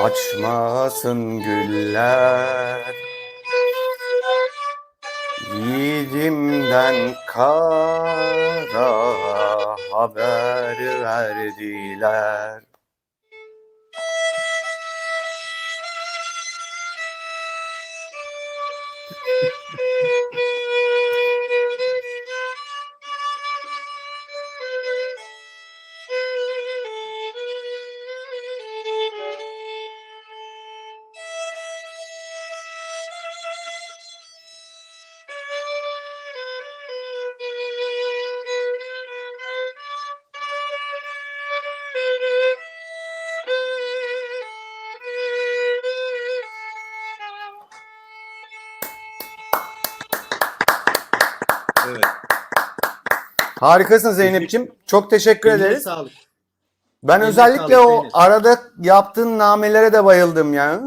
Açmasın güller. Yiğidimden kara haber verdiler. Evet. Harikasın Zeynep'ciğim. Çok teşekkür Eline ederiz. Sağlık. Ben Eline özellikle sağlık o Zeynep. arada yaptığın namelere de bayıldım ya.